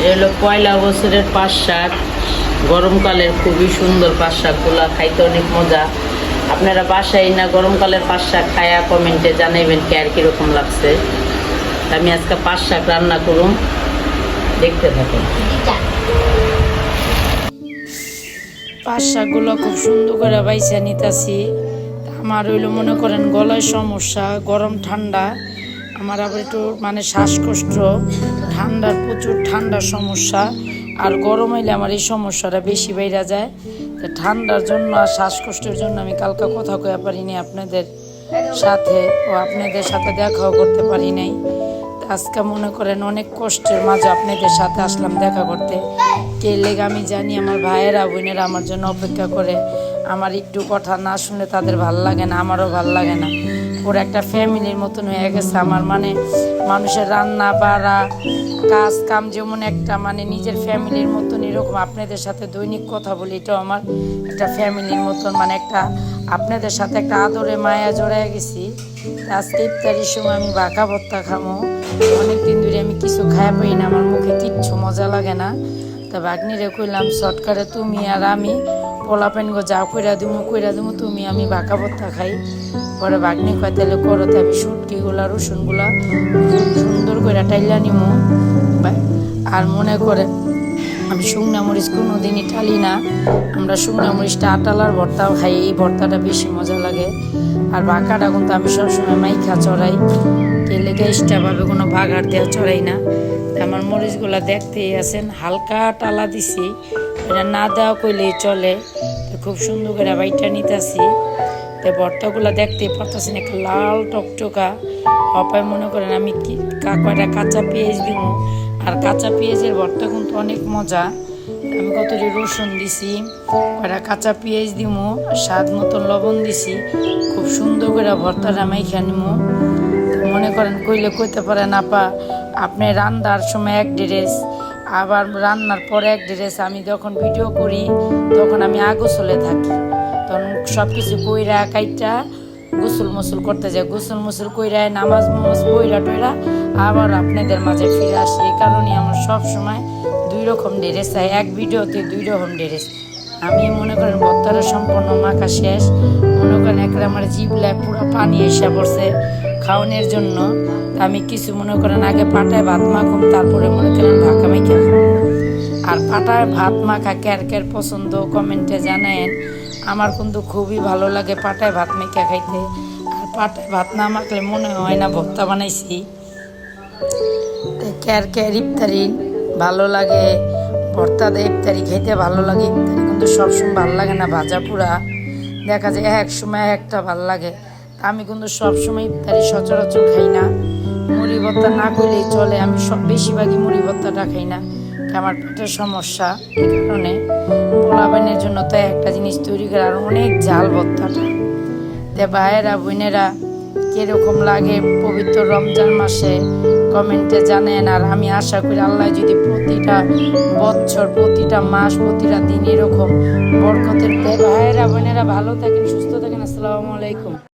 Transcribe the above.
এটা হলো পয়লা বছরের পাঁচ শাক গরমকালের খুবই সুন্দর পাঁচ শাকগুলা খাইতে অনেক মজা। আপনারা বাসায় না গরমকালের পাঁচ শাক খায়া কমেন্টে জানাইবেন কে আর কীরকম লাগছে। আমি আজকে পাঁচ শাক রান্না করুম। দেখতে থাকুন। পাঁচ শাকগুলো খুব সুন্দর করে বাইসা নিতেছি। আমার হইল মনে করেন গলায় সমস্যা, গরম ঠান্ডা। আমার আবার একটু মানে শ্বাসকষ্ট, ঠান্ডার প্রচুর ঠান্ডার সমস্যা, আর গরম হইলে আমার এই সমস্যাটা বেশি বাইরা যায়। তো ঠান্ডার জন্য আর শ্বাসকষ্টের জন্য আমি কালকে কথা কয়ে পারিনি আপনাদের সাথে ও আপনাদের সাথে দেখাও করতে পারি নাই। আজকে মনে করেন অনেক কষ্টের মাঝে আপনাদের সাথে আসলাম দেখা করতে। কে লেগে আমি জানি, আমার ভাইয়েরা, বোনেরা আমার জন্য অপেক্ষা করে। আমার একটু কথা না শুনলে তাদের ভালো লাগে না, আমারও ভালো লাগে না। ওর একটা ফ্যামিলির মতন হয়ে গেছে আমার। মানে মানুষের রান্না, বাড়া কাজ কাম যেমন একটা মানে নিজের ফ্যামিলির মতন এরকম। আপনাদের সাথে দৈনিক কথা বলি, এটাও আমার একটা ফ্যামিলির মতন মানে একটা আপনাদের সাথে একটা আদরে মায়া জড়ায় গেছি। আজকে ইফতারির সময় আমি বাঁকা ভর্তা খামো। অনেকদিন ধরে আমি কিছু খাই পাই না, আমার মুখে কিচ্ছু মজা লাগে না। তা বাগনিরে কইলাম শর্টকারে তুমি আর আমি পোলা পেন গো, যা কইরা দিমু কইরা দিমু, তুমি আমি বাঁকা ভর্তা খাই। পরে বাগনি কয়, তাহলে করো তো আমি শুটকিগুলা রসুনগুলা সুন্দর করে টাইলা নিমু। আর মনে করে, আমি শুকনা মরিচ কোনো দিনই টালি না। আমরা শুকনা মরিচটা আটালার ভর্তাও খাই, এই ভর্তাটা বেশি মজা লাগে। আর বাঁকাটা কিন্তু আমি সবসময় মাইখা চড়াই। তেলে গ্যাসটাভাবে কোনো বাগার দেওয়া চড়াই না। আমার মরিচগুলা দেখতেই আছেন, হালকা টালা দিছি। এটা না দেওয়া কইলেই চলে। তো খুব সুন্দর করে বাইটা নিতেছি। তো ভর্তাগুলো দেখতে পারতেছেন একটা লাল টকটকা। অপায় মনে করেন আমি কি কয়টা কাঁচা পেঁয়াজ দিব আর কাঁচা পেঁয়াজের ভর্তা কিন্তু অনেক মজা। আমি কতটি রসুন দিছি, কয়টা কাঁচা পেঁয়াজ দিব স্বাদ মতো লবণ দিছি। খুব সুন্দর করে ভর্তাটা মাইখা নিমু। মনে করেন কইলে কইতে পারেন আপা, আপনি রান্নার সময় এক ড্রেস আবার রান্নার পরে এক ড্রেস আমি যখন ভিডিও করি, তখন আমি আগোসলে থাকি। তখন সব কিছু কইরা, কাইটা গোসল মুসুল করতে যাই। গোসল মুসুল কইরা, নামাজ মামাজ বইরা টইরা আবার আপনাদের মাঝে ফিরে আসি। এই কারণে আমার সব সময় দুই রকম ড্রেস চাই এক ভিডিওতে দুই রকম ড্রেস আমি মনে করেন বত্তারা সম্পূর্ণ মাখা শেষ। মনে করেন একবার আমার জিবলায় পুরো পানি এসে পড়ছে। খাওয়ানোর জন্য আমি কিছু মনে করেন, আগে পাটায় ভাত মাখুম, তারপরে মনে করেন ঢাকা মেখে আর পাটায় ভাত মাখা ক্যার ক্যার পছন্দ কমেন্টে জানেন আমার কিন্তু খুবই ভালো লাগে পাটায় ভাত মেখে খাইতে। আর পাটায় ভাত না মাখলে মনে হয় না ভর্তা বানাইছি। ক্যার ক্যার ইফতারি ভালো লাগে, ভর্তা দিয়ে ইফতারি খেতে ভালো লাগে, ইফতারি কিন্তু সবসময় ভালো লাগে না ভাজা পুরা। দেখা যায় এক সময় একটা ভালো লাগে। আমি কিন্তু সবসময় ইফতারি সচরাচর খাই না। ভর্তা না করলেই চলে। আমি সব বেশিরভাগই মুড়ি ভর্তাটা খাই না। আমার পেটের সমস্যা এই কারণে পোলাবাইনের জন্য তো একটা জিনিস তৈরি করে আর অনেক জাল ভর্তাটা তে ভাইয়েরা, বোনেরা, কীরকম লাগে পবিত্র রমজান মাসে কমেন্টে জানেন। আর আমি আশা করি আল্লাহ যদি প্রতিটা বছর, প্রতিটা মাস, প্রতিটা দিন এরকম বরকতের ভাইয়েরা, বোনেরা, ভালো থাকেন, সুস্থ থাকেন। আসসালামু আলাইকুম।